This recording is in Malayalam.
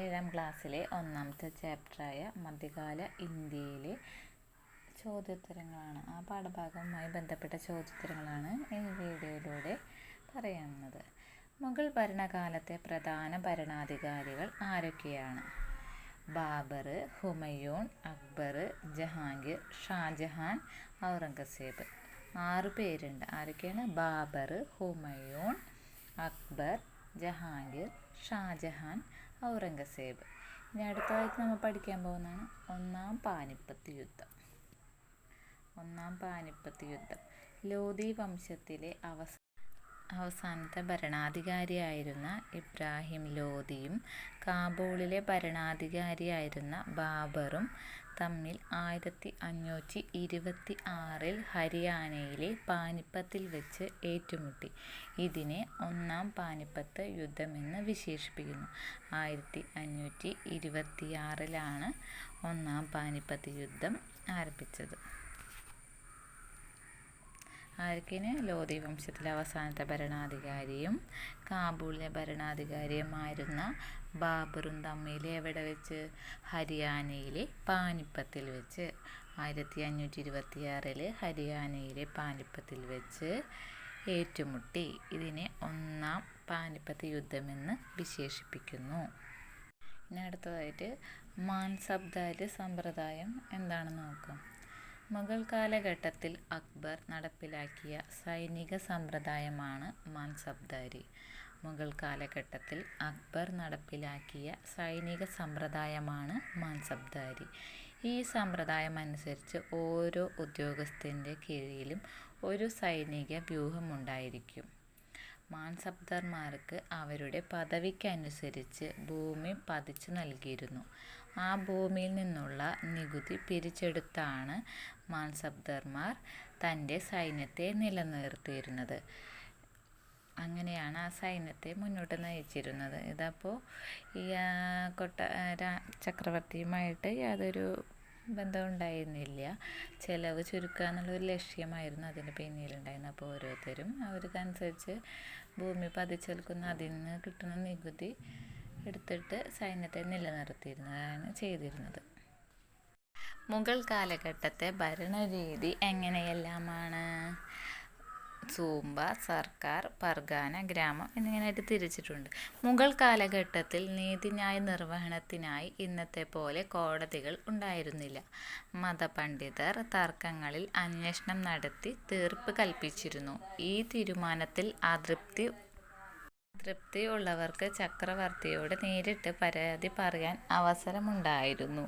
ഏഴാം ക്ലാസ്സിലെ ഒന്നാമത്തെ ചാപ്റ്ററായ മധ്യകാല ഇന്ത്യയിലെ ചോദ്യോത്തരങ്ങളാണ്. ആ പാഠഭാഗവുമായി ബന്ധപ്പെട്ട ചോദ്യോത്തരങ്ങളാണ് ഈ വീഡിയോയിലൂടെ പറയുന്നത് മുഗൾ ഭരണകാലത്തെ പ്രധാന ഭരണാധികാരികൾ ആരൊക്കെയാണ്? ബാബർ ഹുമയൂൺ അക്ബർ ജഹാംഗീർ ഷാജഹാൻ ഔറംഗസേബ്. ആറ് പേരുണ്ട്. ആരൊക്കെയാണ്? ബാബർ ഹുമയൂൺ അക്ബർ ജഹാംഗീർ ഷാജഹാൻ ഔറംഗസേബ്. ഇനി അടുത്തതായിട്ട് നമ്മൾ പഠിക്കാൻ പോകുന്നതാണ് ഒന്നാം പാനിപ്പത്ത് യുദ്ധം. ഒന്നാം പാനിപ്പത്ത് യുദ്ധം. ലോധി വംശത്തിലെ അവസ അവസാനത്തെ ഭരണാധികാരിയായിരുന്ന ഇബ്രാഹിം ലോധിയും കാബൂളിലെ ഭരണാധികാരിയായിരുന്ന ബാബറും തമ്മിൽ ആയിരത്തി അഞ്ഞൂറ്റി ഇരുപത്തി ആറിൽ ഹരിയാനയിലെ പാനിപ്പത്തിൽ വെച്ച് ഏറ്റുമുട്ടി. ഇതിനെ ഒന്നാം പാനിപ്പത്ത് യുദ്ധമെന്ന് വിശേഷിപ്പിക്കുന്നു. ആയിരത്തി അഞ്ഞൂറ്റി ഇരുപത്തിയാറിലാണ് ഒന്നാം പാനിപ്പത്ത് യുദ്ധം ആരംഭിച്ചത്. ആർക്കിന് ലോധി വംശത്തിലെ അവസാനത്തെ ഭരണാധികാരിയും കാബൂളിലെ ഭരണാധികാരിയുമായിരുന്ന ബാബറും തമ്മിൽ എവിടെ വെച്ച്? ഹരിയാനയിലെ പാനിപ്പത്തിൽ വെച്ച്. ആയിരത്തി അഞ്ഞൂറ്റി ഇരുപത്തിയാറിൽ ഹരിയാനയിലെ പാനിപ്പത്തിൽ വെച്ച് ഏറ്റുമുട്ടി. ഇതിനെ ഒന്നാം പാനിപ്പത്ത് യുദ്ധമെന്ന് വിശേഷിപ്പിക്കുന്നു. ഇനി അടുത്തതായിട്ട് മാൻസബ്ദാരി സമ്പ്രദായം എന്താണെന്ന് നോക്കാം. മുഗൾ കാലഘട്ടത്തിൽ അക്ബർ നടപ്പിലാക്കിയ സൈനിക സമ്പ്രദായമാണ് മാൻസബ്ദാരി. മുഗൾ കാലഘട്ടത്തിൽ അക്ബർ നടപ്പിലാക്കിയ സൈനിക സമ്പ്രദായമാണ് മാൻസബ്ദാരി. ഈ സമ്പ്രദായം അനുസരിച്ച് ഓരോ ഉദ്യോഗസ്ഥന്റെ കീഴിലും ഒരു സൈനിക വ്യൂഹമുണ്ടായിരിക്കും. മാൻസബ്ദർമാർക്ക് അവരുടെ പദവിക്കനുസരിച്ച് ഭൂമി പതിച്ചു നൽകിയിരുന്നു. ആ ഭൂമിയിൽ നിന്നുള്ള നികുതി പിരിച്ചെടുത്താണ് മാൻസബ്ദർമാർ തന്റെ സൈന്യത്തെ നിലനിർത്തിയിരുന്നത്. അങ്ങനെയാണ് ആ സൈന്യത്തെ മുന്നോട്ട് നയിച്ചിരുന്നത്. ഇതപ്പോൾ ഈ ചക്രവർത്തിയുമായിട്ട് യാതൊരു ബന്ധം ഉണ്ടായിരുന്നില്ല ചിലവ് ചുരുക്കുക എന്നുള്ളൊരു ലക്ഷ്യമായിരുന്നു അതിന് പിന്നിലുണ്ടായിരുന്നത്. അപ്പോൾ ഓരോരുത്തരും അവർക്കനുസരിച്ച് ഭൂമി പതിച്ചെടുക്കുന്ന അതിൽ നിന്ന് കിട്ടുന്ന നികുതി എടുത്തിട്ട് സൈന്യത്തെ നിലനിർത്തിയിരുന്നതാണ് ചെയ്തിരുന്നത്. മുഗൾ കാലഘട്ടത്തെ ഭരണരീതി എങ്ങനെയെല്ലാമാണ് സൂമ്പ സർക്കാർ പർഗാന ഗ്രാമം എന്നിങ്ങനെയായിട്ട് തിരിച്ചിട്ടുണ്ട്. മുഗൾ കാലഘട്ടത്തിൽ നീതിന്യായ നിർവഹണത്തിനായി ഇന്നത്തെ പോലെ കോടതികൾ ഉണ്ടായിരുന്നില്ല. മതപണ്ഡിതർ തർക്കങ്ങളിൽ അന്വേഷണം നടത്തി തീർപ്പ് കൽപ്പിച്ചിരുന്നു. ഈ തീരുമാനത്തിൽ അതൃപ്തി തൃപ്തി ഉള്ളവർക്ക് ചക്രവർത്തിയോട് നേരിട്ട് പരാതി പറയാൻ അവസരമുണ്ടായിരുന്നു.